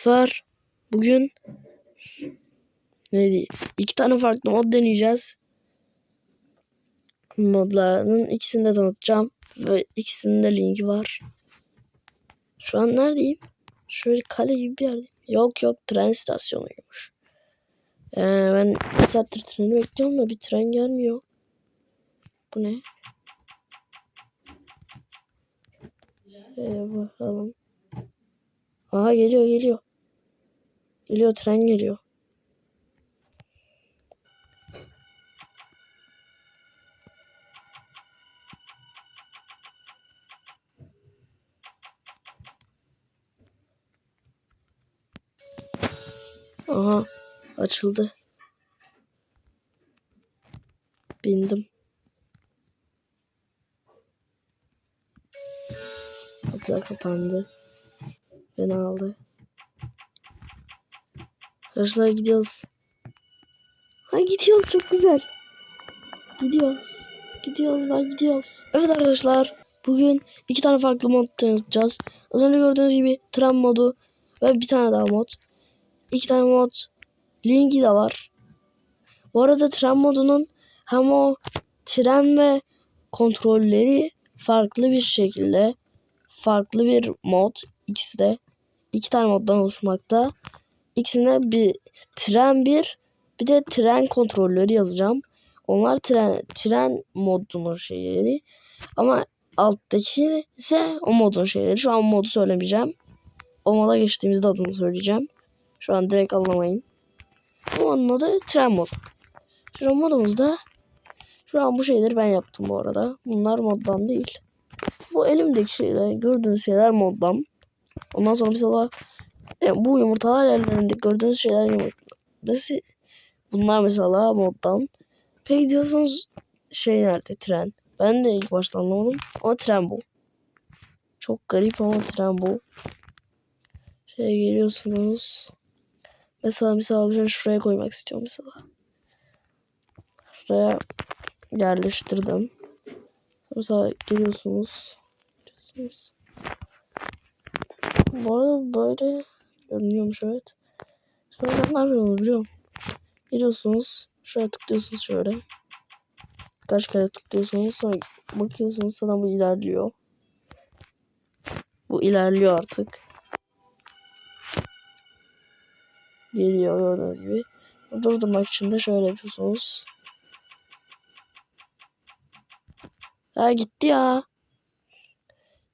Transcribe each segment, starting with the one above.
arkadaşlar. Bugün neydi? İki tane farklı mod deneyeceğiz. Modlarının ikisini de tanıtacağım. Ve ikisinin de linki var. Şu an neredeyim? Şöyle kale gibi bir yerdeyim. Yok yok tren istasyonuymuş. Ee, ben bir saattir treni bekliyorum da bir tren gelmiyor. Bu ne? Şöyle bakalım. Aha geliyor geliyor. Geliyor tren geliyor. Aha açıldı. Bindim. Kapılar kapandı. Beni aldı. Arkadaşlar gidiyoruz. Ha gidiyoruz çok güzel. Gidiyoruz. Gidiyoruz lan gidiyoruz. Evet arkadaşlar. Bugün iki tane farklı mod tanıtacağız. Az önce gördüğünüz gibi tren modu ve bir tane daha mod. İki tane mod. Linki de var. Bu arada tren modunun hem o tren ve kontrolleri farklı bir şekilde farklı bir mod. İkisi de iki tane moddan oluşmakta. İkisine bir tren bir bir de tren kontrolleri yazacağım. Onlar tren tren modunun şeyleri. Ama alttaki ise o modun şeyleri. Şu an modu söylemeyeceğim. O moda geçtiğimizde adını söyleyeceğim. Şu an direkt anlamayın. Bu onun adı tren modu. Tren modumuzda şu an bu şeyleri ben yaptım bu arada. Bunlar moddan değil. Bu elimdeki şeyler, gördüğünüz şeyler moddan. Ondan sonra mesela yani bu yumurtalar ellerinde gördüğünüz şeyler yumurta. Bunlar mesela moddan. Peki diyorsunuz şey nerede tren? Ben de ilk başta anlamadım ama tren bu. Çok garip ama tren bu. Şey geliyorsunuz. Mesela mesela ben şuraya koymak istiyorum mesela. Şuraya yerleştirdim. Mesela geliyorsunuz. Bu arada böyle görünüyormuş evet. Sonra ne yapıyorum biliyorum. Geliyorsunuz. Şuraya tıklıyorsunuz şöyle. Kaç kere tıklıyorsunuz sonra bakıyorsunuz sana bu ilerliyor. Bu ilerliyor artık. Geliyor gördüğünüz gibi. Durdurmak için de şöyle yapıyorsunuz. Ha gitti ya.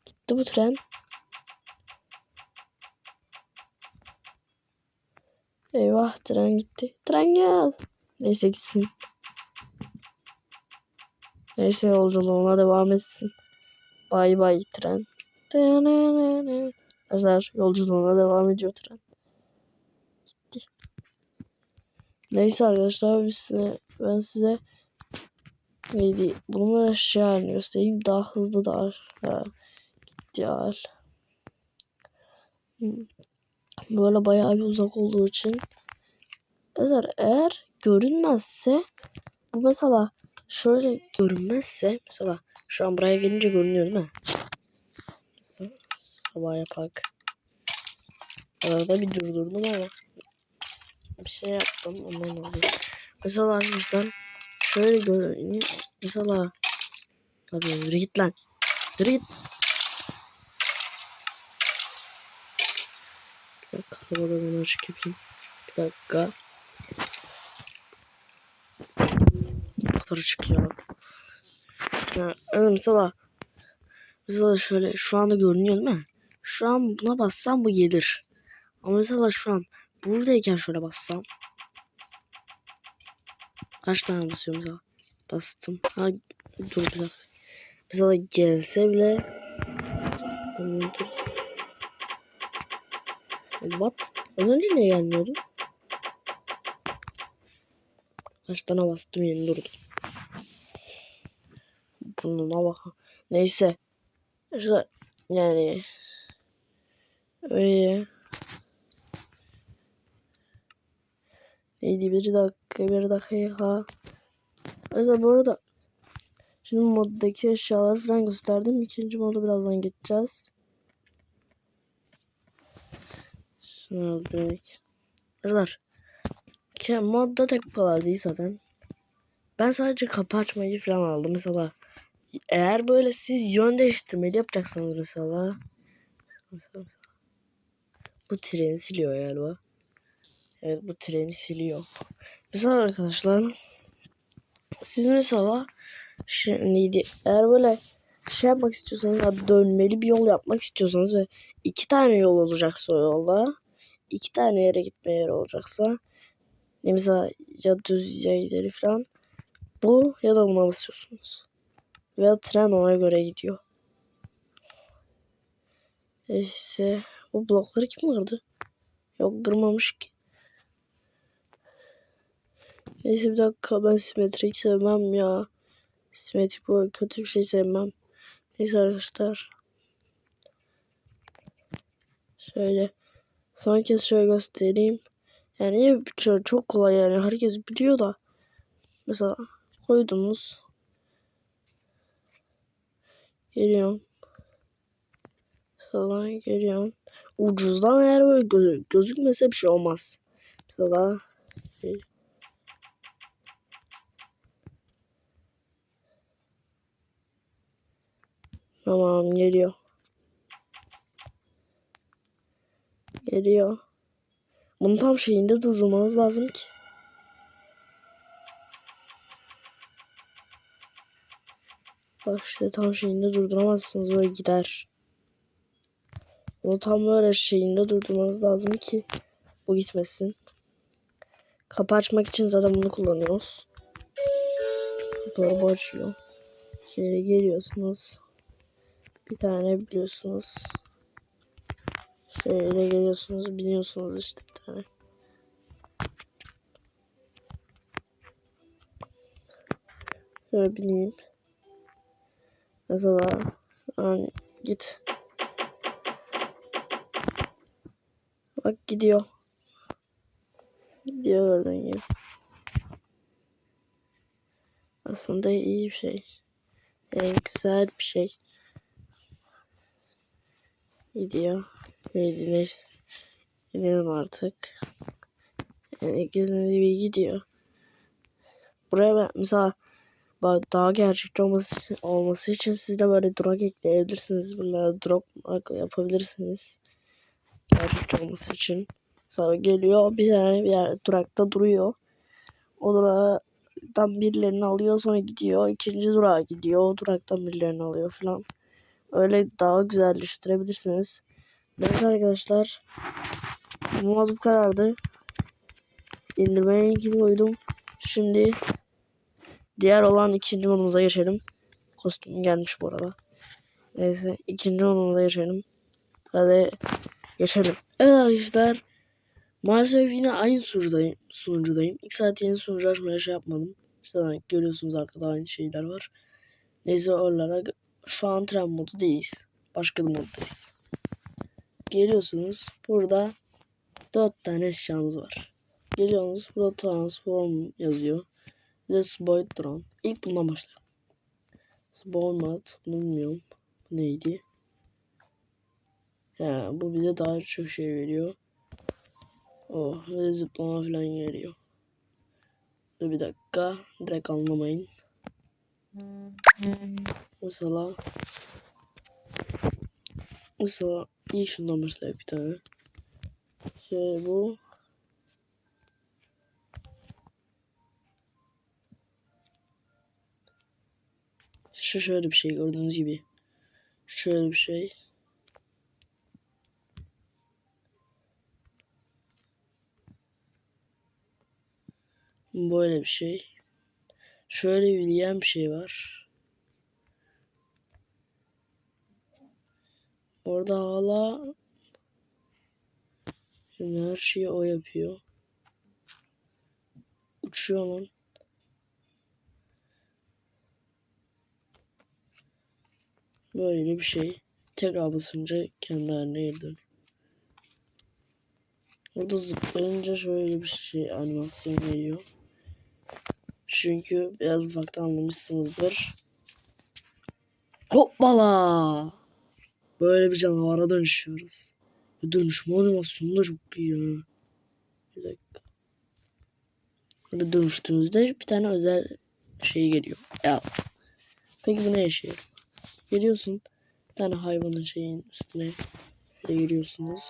Gitti bu tren. Eyvah tren gitti. Tren gel. Neyse gitsin. Neyse yolculuğuna devam etsin. Bay bay tren. Arkadaşlar yolculuğuna devam ediyor tren. Gitti. Neyse arkadaşlar biz size, ben size neydi bunu şey halini göstereyim daha hızlı da ha, gitti hal. Böyle bayağı bir uzak olduğu için eğer, eğer görünmezse bu mesela şöyle görünmezse mesela şu an buraya gelince görünüyor değil mi? Sabah yapak. Arada bir durdurdum ama bir şey yaptım ondan dolayı. Mesela bizden şöyle görünüyor. Mesela tabii yürü git lan. Yürü git. Bir dakika bunu açık yapayım. Bir dakika. Bu kadar evet mesela mesela şöyle şu anda görünüyor değil mi? Şu an buna bassam bu gelir. Ama mesela şu an buradayken şöyle bassam. Kaç tane basıyorum mesela? Bastım. Ha dur biraz. Mesela gelse bile Tamam dur. What? Az önce ne gelmiyordu? Kaç tane bastım yeni durdu. Burnuna bak. Neyse. Yani öyle. Neydi bir dakika bir dakika. Mesela bu arada şimdi moddaki eşyaları falan gösterdim. İkinci moda birazdan geçeceğiz. Şunu direkt. Arkadaşlar. Modda tek bu kadar değil zaten. Ben sadece kapı açmayı falan aldım. Mesela eğer böyle siz yön değiştirmeli yapacaksanız mesela. Bu treni siliyor galiba. Evet bu treni siliyor. Mesela arkadaşlar siz mesela şey, neydi eğer böyle şey yapmak istiyorsanız dönmeli bir yol yapmak istiyorsanız ve iki tane yol olacaksa o yolda iki tane yere gitme yeri olacaksa mesela ya düz ya ileri falan bu ya da buna basıyorsunuz. Ve tren ona göre gidiyor. İşte bu blokları kim kırdı? Yok kırmamış ki. Neyse bir dakika ben simetrik sevmem ya. Simetrik bu kötü bir şey sevmem. Neyse arkadaşlar. Şöyle. Son kez şöyle göstereyim. Yani çok kolay yani herkes biliyor da. Mesela koydunuz. Geliyorum. Mesela geliyorum. Ucuzdan eğer böyle gözü, gözükmese bir şey olmaz. Mesela. Tamam geliyor. Geliyor. Bunu tam şeyinde durdurmanız lazım ki. Bak işte tam şeyinde durduramazsınız böyle gider. Bunu tam böyle şeyinde durdurmanız lazım ki bu gitmesin. Kapı açmak için zaten bunu kullanıyoruz. Kapıları açıyor. Şöyle geliyorsunuz. Bir tane biliyorsunuz. Şöyle geliyorsunuz biniyorsunuz işte bir tane. Şöyle bineyim. Mesela an git. Bak gidiyor. Gidiyor oradan gibi. Aslında iyi bir şey. Yani güzel bir şey. Gidiyor. Neydi neyse. Gidelim artık. Yani gizli gibi gidiyor. Buraya ben mesela daha gerçekçi olması, olması için siz de böyle drag ekleyebilirsiniz. Bunlara drop yapabilirsiniz. Gerçekçi olması için. Sonra geliyor bir tane bir yer durakta duruyor. O duraktan birilerini alıyor sonra gidiyor. ikinci durağa gidiyor. O duraktan birilerini alıyor falan. Öyle daha güzelleştirebilirsiniz. Evet arkadaşlar. Mod bu kadardı. İndirmeye linkini koydum. Şimdi diğer olan ikinci modumuza geçelim. Kostüm gelmiş bu arada. Neyse ikinci modumuza geçelim. Hadi geçelim. Evet arkadaşlar. Maalesef yine aynı sunucudayım. sunucudayım. İlk saat yeni sunucu açmaya şey yapmadım. İşte görüyorsunuz arkada aynı şeyler var. Neyse oralara şu an tren modu değiliz. Başka bir moddayız. Geliyorsunuz. Burada 4 tane eşyanız var. Geliyorsunuz. Burada transform yazıyor. Bir de Spoil Drone. İlk bundan başlayalım. Spoil Mat. Bilmiyorum. Neydi? Ya bu bize daha çok şey veriyor. Oh ve zıplama falan geliyor. Dur bir dakika. Direkt anlamayın. Mesela Mesela ilk şundan başlayalım bir tane. Şey bu. Şu şöyle bir şey gördüğünüz gibi. Şöyle bir şey. Böyle bir şey. Şöyle yürüyen bir şey var. Orada hala Şimdi her şeyi o yapıyor. Uçuyor lan. Böyle bir şey. Tekrar basınca kendi haline geri dönüyor. Burada zıplayınca şöyle bir şey animasyon geliyor. Çünkü biraz ufaktan anlamışsınızdır. Hoppala! Böyle bir canavara dönüşüyoruz. Dönüşme animasyonu da çok iyi ya. Bir dakika. Böyle dönüştüğünüzde bir tane özel şey geliyor. Ya. Peki bu ne yarıyor? Geliyorsun. Bir tane hayvanın şeyin üstüne. Şöyle giriyorsunuz.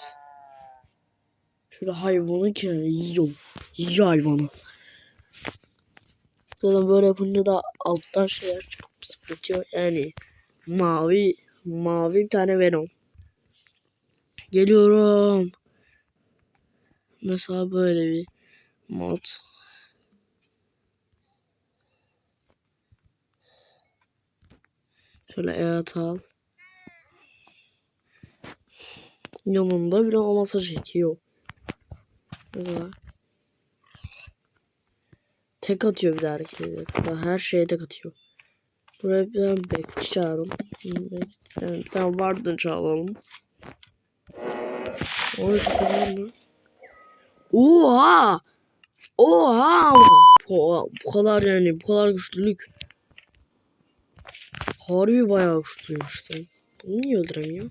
Şöyle hayvanı ki yiyor. Yiyor hayvanı. Zaten böyle yapınca da alttan şeyler çıkıp zıplatıyor. Yani mavi mavi bir tane Venom. Geliyorum. Mesela böyle bir mod. Şöyle evet al. Yanında bir o masaj çekiyor. Mesela. Tek atıyor bir de. Mesela her şeye tek atıyor. Buraya bir tane bekçi çağırın. Yani bir tane vardı çağıralım. Orada tek atar mı? Oha! Oha! Bu, bu kadar yani bu kadar güçlülük. Harbi bayağı güçlüymüş lan. Bunu niye öldüremiyor?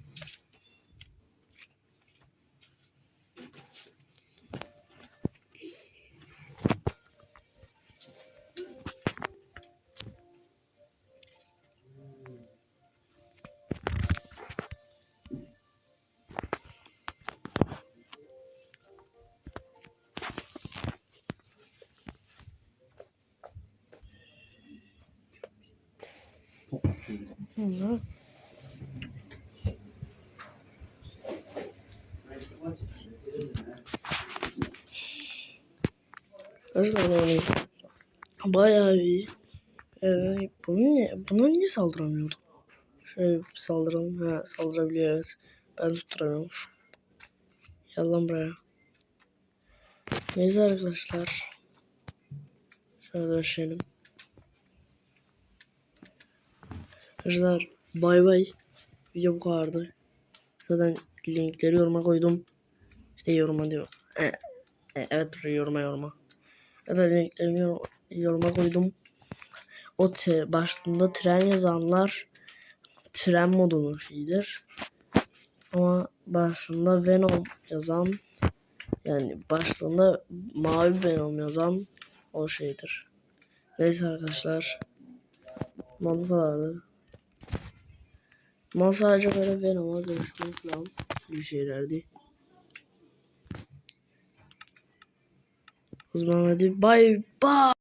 Hı. Arkadaşlar yani bayağı iyi. Evet, bunu niye, buna niye saldıramıyordu? Şöyle saldıralım. Ha, saldırabiliyor evet. Ben tutturamıyormuş. Gel lan buraya. Neyse arkadaşlar. Şöyle döşeyelim. Arkadaşlar bay bay. Video bu kadardı. Zaten linkleri yoruma koydum. İşte yoruma diyor. E, e, evet yoruma yoruma. Zaten linkleri yor- yoruma koydum. O te, başlığında tren yazanlar tren modunun şeyidir. Ama başlığında Venom yazan yani başlığında mavi Venom yazan o şeydir. Neyse arkadaşlar. Ama Ama sadece böyle Venom'a dönüşmek falan bir şeylerdi. O zaman hadi bay bay.